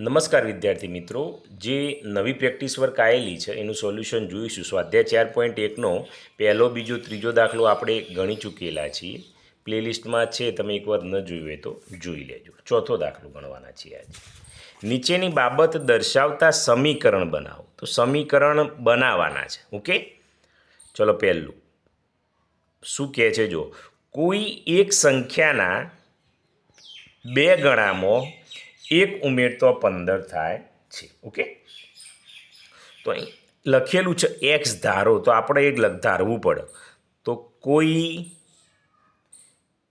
નમસ્કાર વિદ્યાર્થી મિત્રો. જે નવી પ્રેક્ટિસ વર્ક આવેલી છે, એનું સોલ્યુશન જોઈશું. સ્વાધ્યાય ચાર પોઈન્ટ એકનો પહેલો, બીજો, ત્રીજો દાખલો આપણે ગણી ચૂકેલા છીએ. પ્લેલિસ્ટમાં છે, તમે એકવાર ન જોયું હોય તો જોઈ લેજો. ચોથો દાખલો ગણવાના છીએ આજે. નીચેની બાબત દર્શાવતા સમીકરણ બનાવો. તો સમીકરણ બનાવવાના છે. ઓકે? ચલો પહેલું. શું કહે છે જો? કોઈ એક સંખ્યાના બે ગણામાં એક ઉમેરતો પંદર થાય છે, ઓકે? તો અહીં લખેલું છે એક્સ ધારો, તો આપણે એક ધારવું પડે. તો કોઈ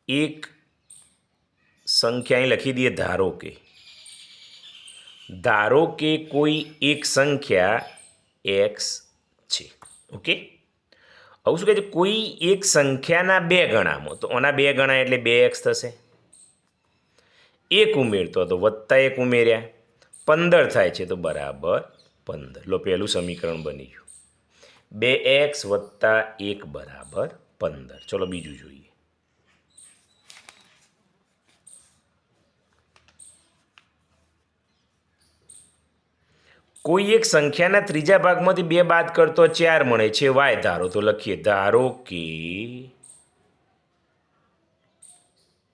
એક સંખ્યા અહીં લખી દઈએ ધારો કે. ધારો કે કોઈ એક સંખ્યા એક્સ છે, ઓકે? આવું શું કહે છે? કોઈ એક સંખ્યાના બે ગણામાં. તો આના બે ગણા એટલે બે એક્સ થશે. એક ઉમેરતો તો વત્તા એક ઉમેર્યા. પંદર થાય છે તો બરાબર પંદર. લો, પહેલું સમીકરણ બની ગયું. બે એક્સ વત્તા એક બરાબર પંદર. ચલો, બીજું જોઈએ. કોઈ એક સંખ્યાના ત્રીજા ભાગમાંથી બે બાદ કરતો ચાર મળે છે. વાય ધારો તો લખીએ, ધારો કે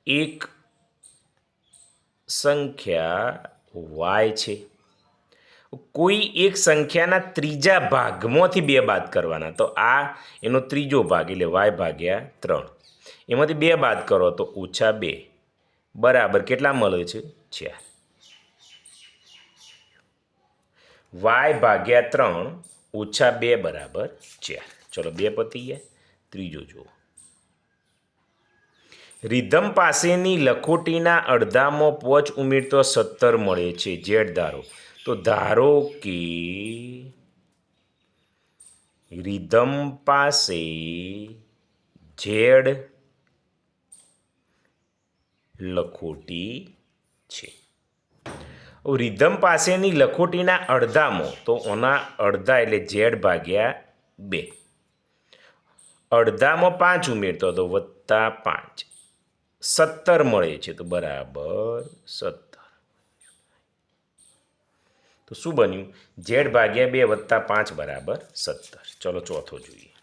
એક સંખ્યા વાય છે. કોઈ એક સંખ્યાના ત્રીજા ભાગમાંથી બે બાદ કરવાના. તો આ એનો ત્રીજો ભાગ એટલે વાય ભાગ્યા ત્રણ. એમાંથી બે બાદ કરો તો ઓછા બે. બરાબર કેટલા મળે છે? ચાર. વાય ભાગ્યા ત્રણ ઓછા બે બરાબર ચાર. ચલો બે પતી ગયા. ત્રીજો જુઓ. રિધમ પાસેની લખોટીના અડધામાં પોચ ઉમેરતો સત્તર મળે છે જેડ ધારો તો ધારો કે રિધમ પાસે ઝેડ લખોટી છે. રિધમ પાસેની લખોટીના અડધામાં, તો ઓના અડધા એટલે ઝેડ ભાગ્યા બે. અડધામાં પાંચ ઉમેરતો, તો વત્તા પાંચ. સત્તર મળે છે તો બરાબર સત્તર. તો શું બન્યું? ઝેડ ભાગ્યા બે વત્તા પાંચ બરાબર સત્તર. ચલો ચોથો જોઈએ.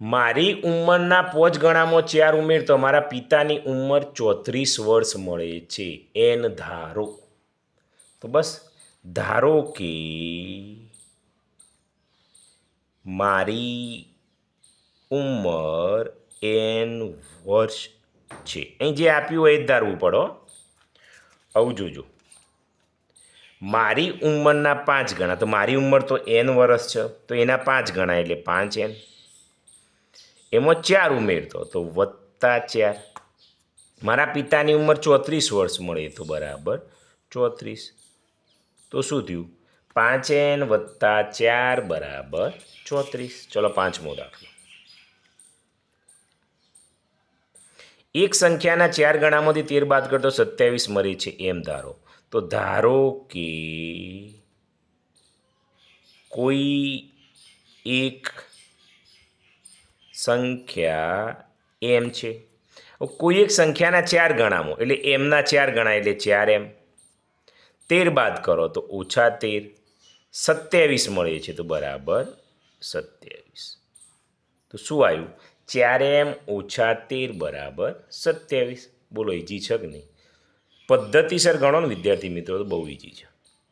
મારી ઉંમરના પોચ ગણામાં ચાર ઉમેર તો મારા પિતાની ઉંમર ચોત્રીસ વર્ષ મળે છે. એન ધારો. તો બસ ધારો કે મારી ઉંમર એન વર્ષ છે. અહીં જે આપ્યું હોય એ જ ધારવું પડો આવું જોજો. મારી ઉંમરના પાંચ ગણા, તો મારી ઉંમર તો એન વર્ષ છે, તો એના પાંચ ગણા એટલે પાંચ એન. એમાં ચાર ઉમેરતો, તો વત્તા ચાર. મારા પિતાની ઉંમર ચોત્રીસ વર્ષ મળે તો બરાબર ચોત્રીસ. તો શું થયું? પાંચ એન વત્તા ચાર બરાબર ચોત્રીસ. ચલો પાંચમો દાખલો. એક સંખ્યાના ચાર ગણામાંથી તેર બાદ કરતો સત્યાવીસ મળે છે એમ ધારો. તો ધારો કે કોઈ એક સંખ્યા એમ છે. કોઈ એક સંખ્યાના ચાર ગણામાં, એટલે એમના ચાર ગણા એટલે ચાર એમ. તેર બાદ કરો તો ઓછા તેર. સત્યાવીસ મળે છે તો બરાબર સત્યાવીસ. તો શું આવ્યું? ચાર એમ ઓછા તેર બરાબર સત્યાવીસ. બોલો, ઈજી છે કે નહીં? પદ્ધતિસર ગણો ને વિદ્યાર્થી મિત્રો, તો બહુ ઈજી છે.